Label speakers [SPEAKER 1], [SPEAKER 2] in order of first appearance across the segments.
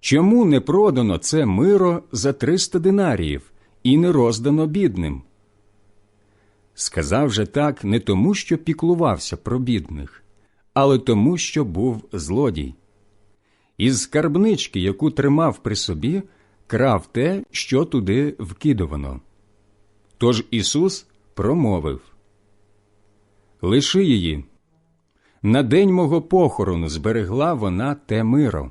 [SPEAKER 1] Чому не продано це миро за триста динаріїв і не роздано бідним? Сказав же так не тому, що піклувався про бідних, але тому, що був злодій. Із скарбнички, яку тримав при собі, крав те, що туди вкидувано. Тож Ісус промовив Лиши її. На день мого похорону зберегла вона те миро.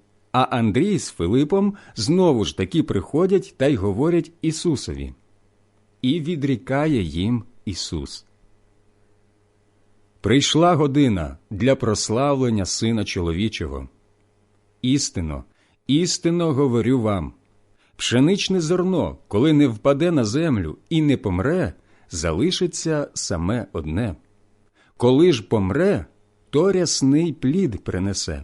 [SPEAKER 1] А Андрій з Филипом знову ж таки приходять та й говорять Ісусові. І відрікає їм Ісус. Прийшла година для прославлення Сина чоловічого. Істинно, істинно говорю вам пшеничне зерно, коли не впаде на землю і не помре, залишиться саме одне. Коли ж помре, то рясний плід принесе.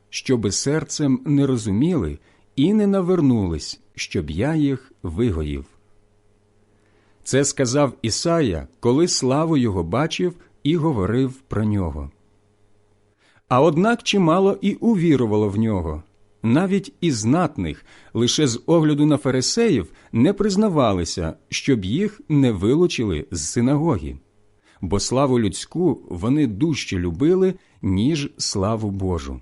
[SPEAKER 1] щоби серцем не розуміли і не навернулись, щоб я їх вигоїв. Це сказав Ісая, коли славу його бачив і говорив про нього. А однак чимало і увірувало в нього. Навіть і знатних, лише з огляду на фарисеїв, не признавалися, щоб їх не вилучили з синагоги бо славу людську вони дужче любили, ніж славу Божу.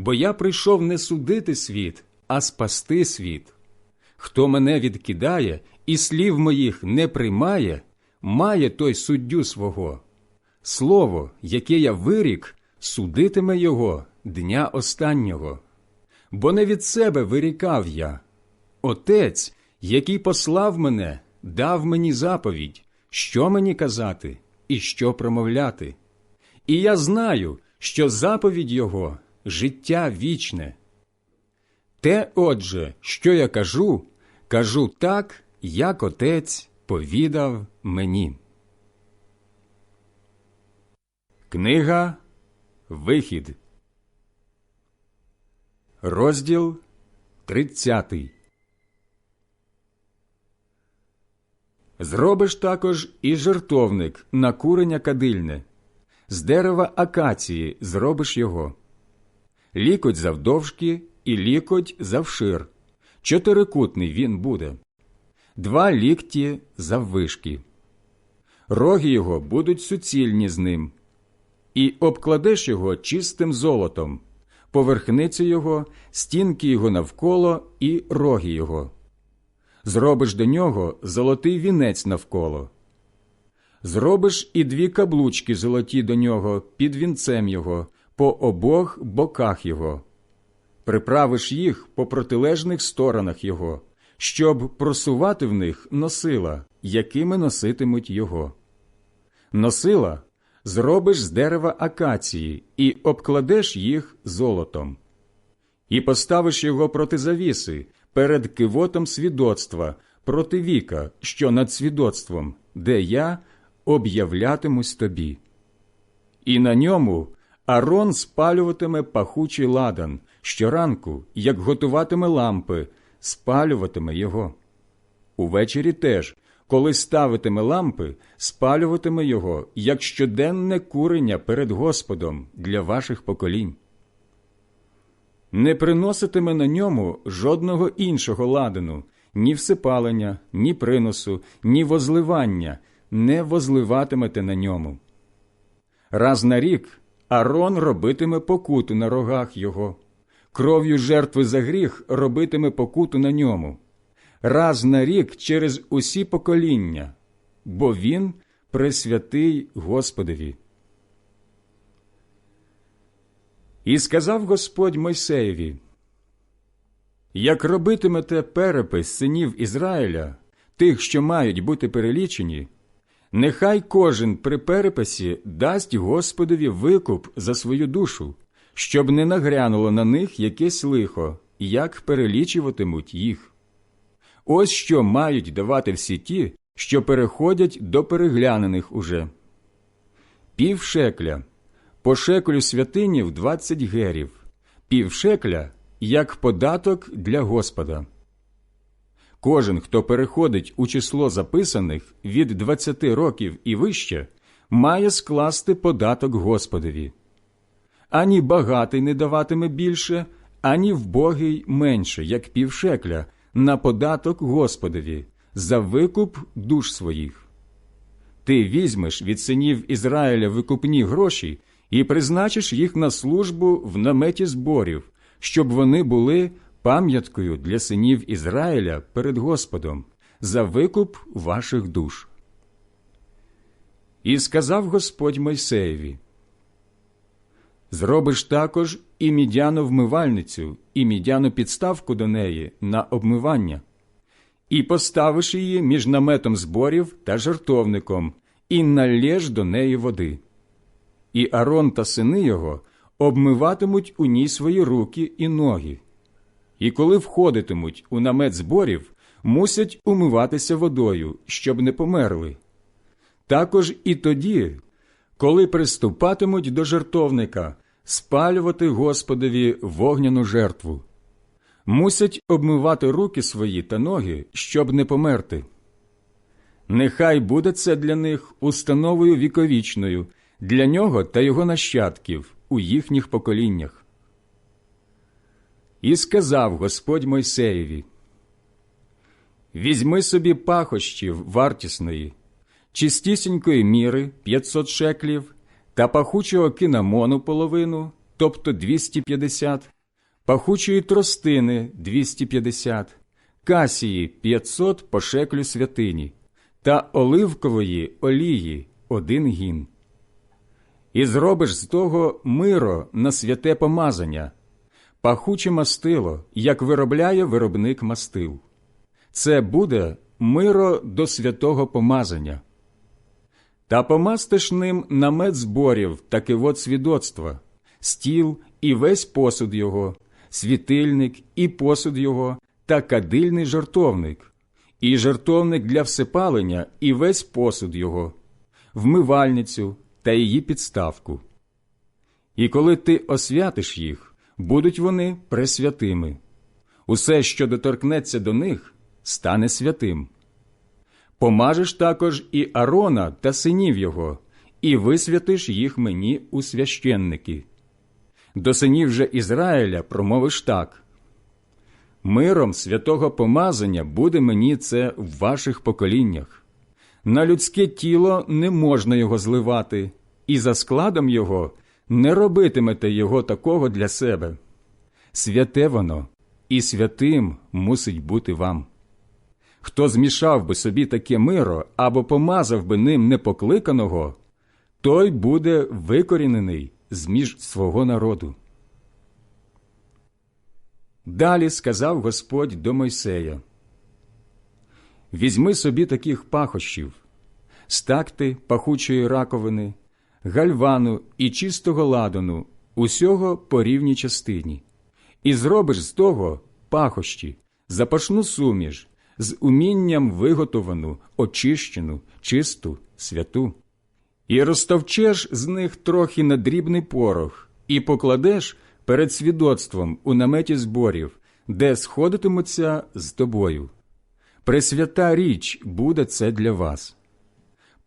[SPEAKER 1] бо я прийшов не судити світ, а спасти світ. Хто мене відкидає і слів моїх не приймає, має той суддю свого. Слово, яке я вирік, судитиме його дня останнього. Бо не від себе вирікав я. Отець, який послав мене, дав мені заповідь що мені казати і що промовляти. І я знаю, що заповідь Його життя вічне. Те, отже, що я кажу, кажу так, як отець повідав мені. Книга Вихід, розділ тридцятий. Зробиш також і жертовник на курення кадильне, з дерева акації зробиш його, лікоть завдовжки і лікоть завшир. Чотирикутний він буде, два лікті заввишки. Роги його будуть суцільні з ним, і обкладеш його чистим золотом, поверхниці його, стінки його навколо і роги його зробиш до нього золотий вінець навколо. Зробиш і дві каблучки золоті до нього під вінцем його, по обох боках його, приправиш їх по протилежних сторонах його, щоб просувати в них носила, якими носитимуть його. Носила зробиш з дерева акації і обкладеш їх золотом, і поставиш його проти завіси перед кивотом свідоцтва, проти віка, що над свідоцтвом, де я об'являтимусь тобі. І на ньому Арон спалюватиме пахучий ладан щоранку, як готуватиме лампи, спалюватиме його. Увечері теж, коли ставитиме лампи, спалюватиме його, як щоденне курення перед Господом для ваших поколінь. Не приноситиме на ньому жодного іншого ладану, ні всипалення, ні приносу, ні возливання, не возливатимете на ньому. Раз на рік Арон робитиме покуту на рогах його, кров'ю жертви за гріх робитиме покуту на ньому, раз на рік через усі покоління, бо він пресвятий Господові. І сказав Господь Мойсеєві, як робитимете перепис синів Ізраїля, тих, що мають бути перелічені, нехай кожен при переписі дасть Господові викуп за свою душу, щоб не нагрянуло на них якесь лихо, як перелічуватимуть їх. Ось що мають давати всі ті, що переходять до переглянених уже. Пів шекля, по шекелю святинів двадцять герів, пів шекля як податок для Господа. Кожен, хто переходить у число записаних від двадцяти років і вище, має скласти податок Господові. Ані багатий не даватиме більше, ані вбогий менше, як півшекля, на податок Господові, за викуп душ своїх. Ти візьмеш від синів Ізраїля викупні гроші і призначиш їх на службу в наметі зборів, щоб вони були пам'яткою для синів Ізраїля перед Господом за викуп ваших душ. І сказав Господь Мойсеєві Зробиш також і мідяну вмивальницю, і мідяну підставку до неї на обмивання, і поставиш її між наметом зборів та жертовником, і налєш до неї води. І Арон та сини його обмиватимуть у ній свої руки і ноги. І коли входитимуть у намет зборів, мусять умиватися водою, щоб не померли. Також і тоді, коли приступатимуть до жертовника, спалювати Господові вогняну жертву, мусять обмивати руки свої та ноги, щоб не померти. Нехай буде це для них установою віковічною, для нього та його нащадків у їхніх поколіннях. І сказав Господь Мойсеєві Візьми собі пахощів вартісної, чистісінької міри 500 шеклів та пахучого кинамону половину, тобто 250, пахучої тростини 250, касії 500 по шеклю святині та оливкової олії один гін. І зробиш з того миро на святе помазання, пахуче мастило, як виробляє виробник мастил. Це буде миро до святого помазання. Та помастиш ним намет зборів та кивот свідоцтва, стіл і весь посуд його, світильник і посуд його, та кадильний жартовник, і жартовник для всипалення і весь посуд його, вмивальницю та її підставку. І коли ти освятиш їх, будуть вони пресвятими. Усе, що доторкнеться до них, стане святим. Помажеш також і Арона та синів його, і висвятиш їх мені у священники. До синів же Ізраїля промовиш так Миром святого помазання буде мені це в ваших поколіннях. На людське тіло не можна його зливати, і за складом його не робитимете його такого для себе. Святе воно, і святим мусить бути вам. Хто змішав би собі таке миро або помазав би ним непокликаного, той буде викорінений з між свого народу. Далі сказав Господь до Мойсея Візьми собі таких пахощів, стакти пахучої раковини, гальвану і чистого ладану, усього по рівній частині, і зробиш з того пахощі, запашну суміш, з умінням виготовану, очищену, чисту, святу. І розтовчеш з них трохи на дрібний порох, і покладеш перед свідоцтвом у наметі зборів, де сходитимуться з тобою. Пресвята річ буде це для вас.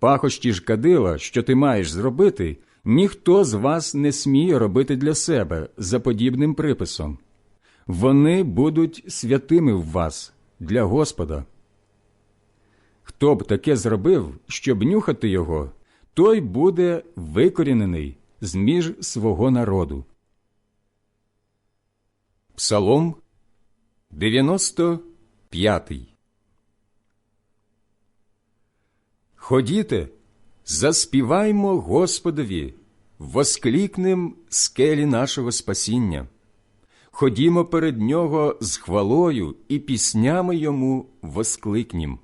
[SPEAKER 1] Пахощі ж кадила, що ти маєш зробити, ніхто з вас не сміє робити для себе за подібним приписом. Вони будуть святими в вас для Господа. Хто б таке зробив, щоб нюхати його, той буде викорінений з між свого народу. Псалом 95 Ходіте, заспіваймо Господові, восклікнем скелі нашого спасіння. Ходімо перед Нього з хвалою і піснями йому воскликнім.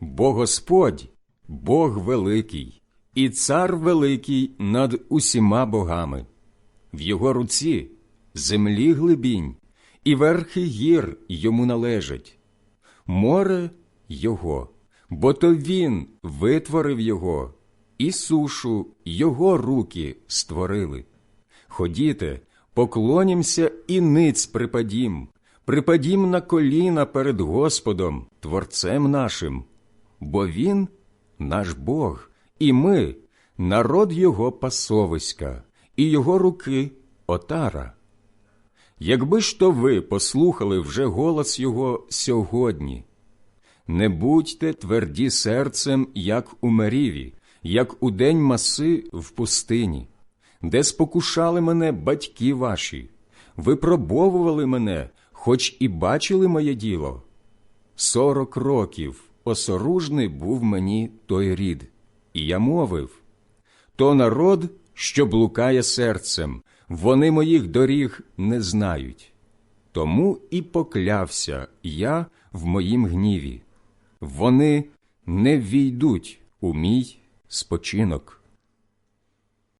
[SPEAKER 1] Бо Господь, Бог великий, і цар великий над усіма богами. В його руці землі глибінь, і верхи гір йому належать. Море його, бо то він витворив його, і сушу його руки створили. Ходіте, поклонімся і ниць припадім, припадім на коліна перед Господом, Творцем нашим, бо Він наш Бог, і ми народ Його пасовиська, і Його руки отара. Якби ж то ви послухали вже голос Його сьогодні, не будьте тверді серцем, як у Меріві, як у день маси в пустині, де спокушали мене батьки ваші, випробовували мене, хоч і бачили моє діло. Сорок років осоружний був мені той рід, і я мовив то народ, що блукає серцем, вони моїх доріг не знають. Тому і поклявся я в моїм гніві. Вони не ввійдуть у мій спочинок.